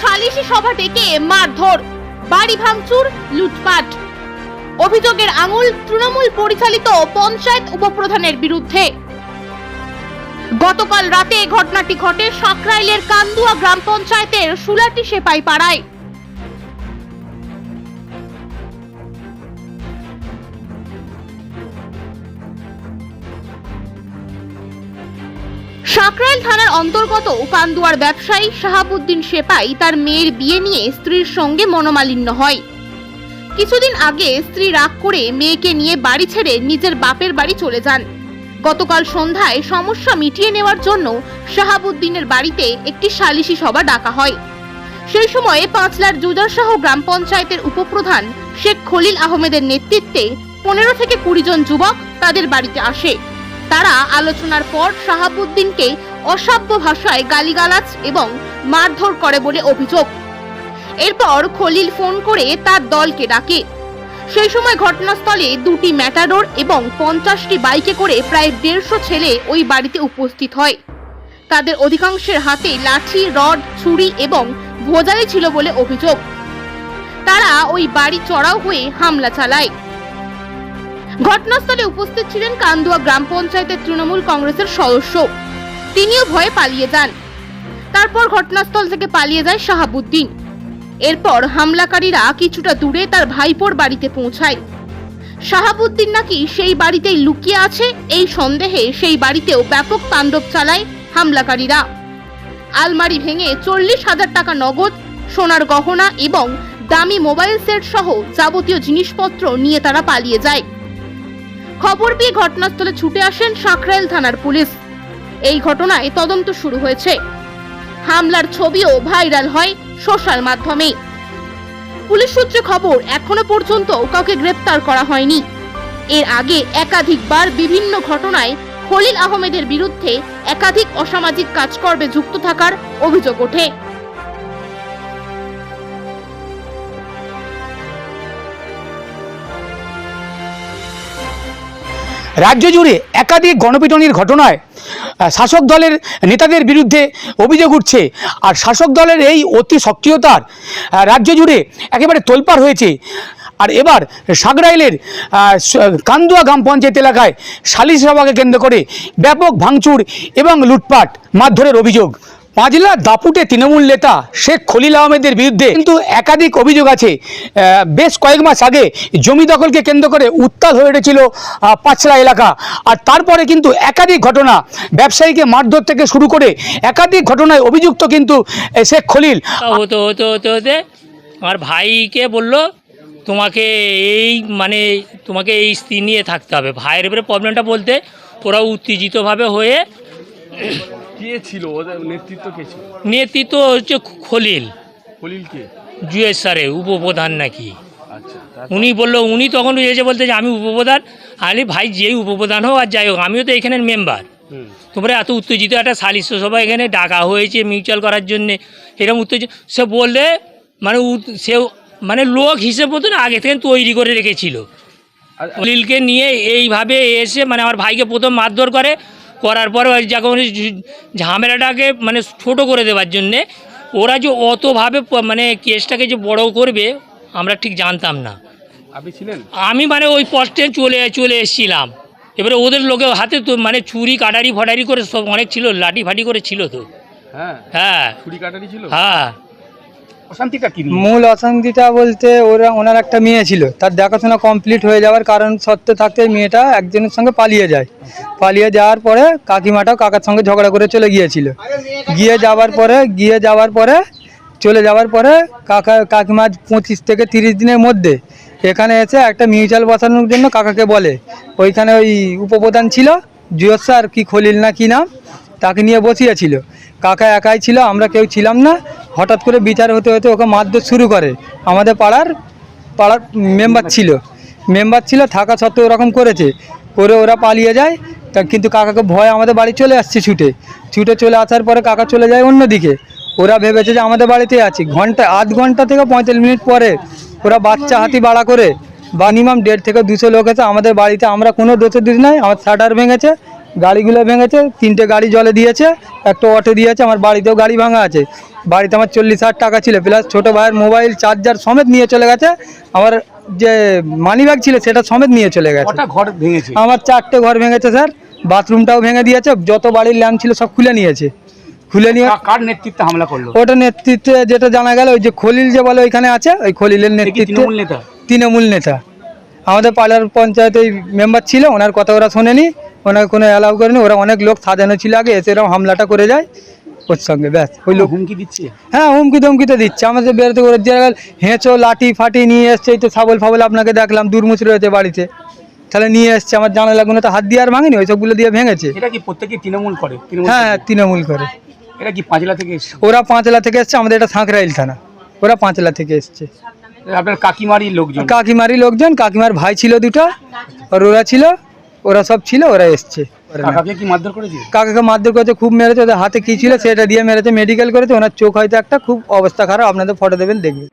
সালিশি সভা ডেকে মারধর, বাড়ি ভাঙচুর, লুটপাট। অভিযোগের আঙুল তৃণমূল পরিচালিত পঞ্চায়েত উপপ্রধানের বিরুদ্ধে। গতকাল রাতে ঘটনাটি ঘটে সাকরাইলের কান্দুয়া গ্রাম পঞ্চায়েতের সুলাটি সেপাই পাড়ায় সাকরাইল থানার অন্তর্গত কান্দুয়ার ব্যবসায়ী শাহাবুদ্দিন সেপাই তার মেয়ের বিয়ে নিয়ে স্ত্রীর সঙ্গে মনোমালিন্য হয়। কিছুদিন আগে স্ত্রী রাগ করে মেয়েকে নিয়ে বাড়ি ছেড়ে নিজের বাপের বাড়ি চলে যান। গতকাল সন্ধ্যায় সমস্যা মিটিয়ে নেওয়ার জন্য শাহাবুদ্দিনের বাড়িতে একটি সালিশি সভা ডাকা হয়। সেই সময়ে পাঁচলার জুজারসহ গ্রাম পঞ্চায়েতের উপপ্রধান শেখ খলিল আহমেদের নেতৃত্বে পনেরো থেকে কুড়ি জন যুবক তাদের বাড়িতে আসে। তারা আলোচনার পর শাহাবুদ্দিনকে অসভ্য ভাষায় গালিগালাজ এবং মারধর করে বলে অভিযোগ। এরপর খলিল ফোন করে তার দলকে ডাকে। সেই সময় ঘটনাস্থলে দুটি ম্যাটাডোর এবং পঞ্চাশটি বাইকে করে প্রায় দেড়শো ছেলে ওই বাড়িতে উপস্থিত হয়। তাদের অধিকাংশের হাতে লাঠি, রড, ছুরি এবং ভোজালি ছিল বলে অভিযোগ। তারা ওই বাড়ি চড়াও হয়ে হামলা চালায়। ঘটনাস্থলে উপস্থিত ছিলেন কান্দুয়া গ্রাম পঞ্চায়েতের তৃণমূল কংগ্রেসের সদস্য। তিনিও ভয়ে পালিয়ে যান। তারপর ঘটনাস্থল থেকে পালিয়ে যায় শাহাবুদ্দিন। এরপর হামলাকারীরা কিছুটা দূরে তার ভাইপোর বাড়িতে পৌঁছায়। শাহাবুদ্দিন নাকি সেই বাড়িতেই লুকিয়ে আছে, এই সন্দেহে সেই বাড়িতেও ব্যাপক তাণ্ডব চালায় হামলাকারীরা। আলমারি ভেঙে চল্লিশ হাজার টাকা নগদ, সোনার গহনা এবং দামি মোবাইল সেট সহ যাবতীয় জিনিসপত্র নিয়ে তারা পালিয়ে যায়। খবর পেয়ে ঘটনাস্থলে ছুটে আসেন সাঁকরাইল থানার পুলিশ। এই ঘটনায় তদন্ত শুরু হয়েছে। হামলার ছবিও ভাইরাল হয় সোশ্যাল মাধ্যমে। পুলিশ সূত্রে খবর, এখনও পর্যন্ত কাউকে গ্রেপ্তার করা হয়নি। এর আগে একাধিকবার বিভিন্ন ঘটনায় খলিল আহমেদের বিরুদ্ধে একাধিক অসামাজিক কাজকর্মে যুক্ত থাকার অভিযোগ ওঠে। রাজ্য জুড়ে একাধিক গণপিটনির ঘটনায় শাসক দলের নেতাদের বিরুদ্ধে অভিযোগ উঠছে। আর শাসক দলের এই অতি সক্রিয়তার রাজ্য জুড়ে একেবারে তোলপাড় হয়েছে। আর এবার সাগরাইলের কান্দুয়া গ্রাম পঞ্চায়েত এলাকায় সালিশ সভাকে কেন্দ্র করে ব্যাপক ভাঙচুর এবং লুটপাট, মারধরের অভিযোগ। পাঁচলা দাপুটে তৃণমূল নেতা শেখ খলিল আহমেদের বিরুদ্ধে কিন্তু একাধিক অভিযোগ আছে। বেশ কয়েক মাস আগে জমি দখলকে কেন্দ্র করে উত্তাল হয়ে উঠেছিল পাঁচলা এলাকা। আর তারপরে কিন্তু একাধিক ঘটনা ব্যবসায়ীকে মারধর থেকে শুরু করে একাধিক ঘটনায় অভিযুক্ত কিন্তু শেখ খলিল। হতে হতে হতে হতে আমার ভাইকে বলল, তোমাকে এই মানে তোমাকে এই স্ত্রী নিয়ে থাকতে হবে। ভাইয়ের এবারে প্রবলেমটা বলতে ওরা উত্তেজিতভাবে হয়ে কে ছিল? ওদের নেতৃত্ব কে ছিল? নেতৃত্ব হচ্ছে খলিল। খলিল কে? স্যারে উপপ্রধান নাকি। আচ্ছা উনি বলল উনি তখন এসে বলতে যে আমি উপপ্রধান। আরে ভাই যেই উপপ্রধান হোক আর যাই হোক আমিও তো এখানের মেম্বার তোমরা এত উত্তেজিত একটা সালিশ সভা এখানে ডাকা হয়েছে মিউচুয়াল করার জন্যে। এরকম উত্তেজিত সে বললে মানে সে মানে লোক হিসেব মতন আগে থেকে তৈরি করে রেখেছিল। খলিলকে নিয়ে এইভাবে এসে মানে আমার ভাইকে প্রথম মারধর করে করার পরে ওই যখন ঝামেলাটাকে মানে ছোট করে দেওয়ার জন্যে ওরা যে অতভাবে মানে কেসটাকে যে বড় করবে আমরা ঠিক জানতাম না। আমি মানে ওই পোস্টে চলে চলে এসেছিলাম। এবারে ওদের লোকের হাতে তো মানে ছুরি কাটারি ফাটারি করে সব অনেক ছিল লাঠি ফাটি করে ছিল তো। হ্যাঁ। হ্যাঁ। ছুরি কাটারি ছিল? হ্যাঁ। অশান্তিটা কি মূল অশান্তিটা বলতে ওরা, ওনার একটা মেয়ে ছিল। তার দেখাশোনা কমপ্লিট হয়ে যাওয়ার কারণ সত্ত্বে থাকতে মেয়েটা একজনের সঙ্গে পালিয়ে যায়। পালিয়ে যাওয়ার পরে কাকিমাটাও কাকার সঙ্গে ঝগড়া করে চলে গিয়েছিল। গিয়ে যাওয়ার পরে, গিয়ে যাওয়ার পরে, চলে যাওয়ার পরে কাকা, কাকিমা পঁচিশ থেকে তিরিশ দিনের মধ্যে এখানে এসে একটা মিউচুয়াল বসানোর জন্য কাকাকে বলে। ওইখানে ওই উপপ্রধান ছিল জুয়স স্যার কি খলিল না কি নাম, তাকে নিয়ে বসিয়েছিল। কাকা একাই ছিল, আমরা কেউ ছিলাম না। হঠাৎ করে বিচার হতে হতে ওকে মারধর শুরু করে। আমাদের পাড়ার পাড়ার মেম্বার ছিল। মেম্বার ছিল, থাকা সত্ত্বেও ওরকম করেছে। করে ওরা পালিয়ে যায়। তা কিন্তু কাকাকে ভয় আমাদের বাড়ি চলে আসছে ছুটে। ছুটে চলে আসার পরে কাকা চলে যায় অন্যদিকে। ওরা ভেবেছে যে আমাদের বাড়িতে আছি। ঘণ্টা, আধ ঘণ্টা থেকে পঁয়তাল্লিশ মিনিট পরে ওরা বাচ্চা হাতি বাড়া করে মিনিমাম দেড় থেকে দুশো লোক এসে আমাদের বাড়িতে, আমরা কোনো দোষের দিন নাই, আমার শাটার ভেঙেছে। গাড়িগুলো ভেঙেছে তিনটে গাড়ি জলে দিয়েছে একটা অটো দিয়েছে আমার বাড়িতেও গাড়ি ভাঙা আছে। বাড়িতে আমার চল্লিশ হাজার টাকা ছিল প্লাস ছোটো ভাইয়ের মোবাইল চার্জার সমেত নিয়ে চলে গেছে আমার যে মানি ব্যাগ ছিল সেটা সমেত নিয়ে চলে গেছে। ঘর ভেঙেছে? আমার চারটে ঘর ভেঙেছে স্যার বাথরুমটাও ভেঙে দিয়েছে যত বাড়ির ল্যাম্প ছিল সব খুলে নিয়েছে। খুলে নিয়ে কার নেতৃত্বে হামলা করল? ওটা নেতৃত্বে যেটা জানা গেল ওই যে খলিল যে বলে ওইখানে আছে ওই খলিলের নেতৃত্বে তৃণমূল নেতা? তৃণমূল নেতা। আমাদের পাড়ার পঞ্চায়েত ওই মেম্বার ছিল ওনার কথা ওরা শোনেনি। ওনাকে কোনো অ্যালাউ করেনি ওরা অনেক লোক সাজানো ছিল আগে এসে এরকম হামলাটা করে যায় ওর সঙ্গে ব্যাস ওই লোক হুমকি দিচ্ছে? হ্যাঁ হুমকি ধমকি তো দিচ্ছে। আমাদের বেরোতে করে যে হেঁচো লাঠি ফাটি নিয়ে এসছে এই তো ছাগল ফাবল আপনাকে দেখলাম দুর্মুচ রয়েছে বাড়িতে। তাহলে নিয়ে এসছে আমার জানালাগুলো তো হাত দিয়ে আর ভাঙেনি ওই সবগুলো দিয়ে ভেঙেছে। এটা কি প্রত্যেকে তৃণমূল করে? হ্যাঁ হ্যাঁ তৃণমূল করে। এটা কি পাঁচলা থেকে এসছে? ওরা পাঁচলা থেকে এসছে আমাদের এটা সাঁকরাইল থানা। ওরা পাঁচলা থেকে এসছে। আপনার কাকিমারি লোকজন? কাকিমারি লোকজন কাকিমার ভাই ছিল দুটো আর ওরা ছিল ওরা সব ছিল ওরা এসছে। কাকাকে কি মারধর করেছে? কাকাকে মারধর করেছে খুব মেরেছে ওদের হাতে কি ছিল সেটা দিয়ে মেরেছে মেডিকেল করেছে ওনার চোখ হয়তো একটা খুব অবস্থা খারাপ আপনাদের ফটো দেবেন দেখবেন।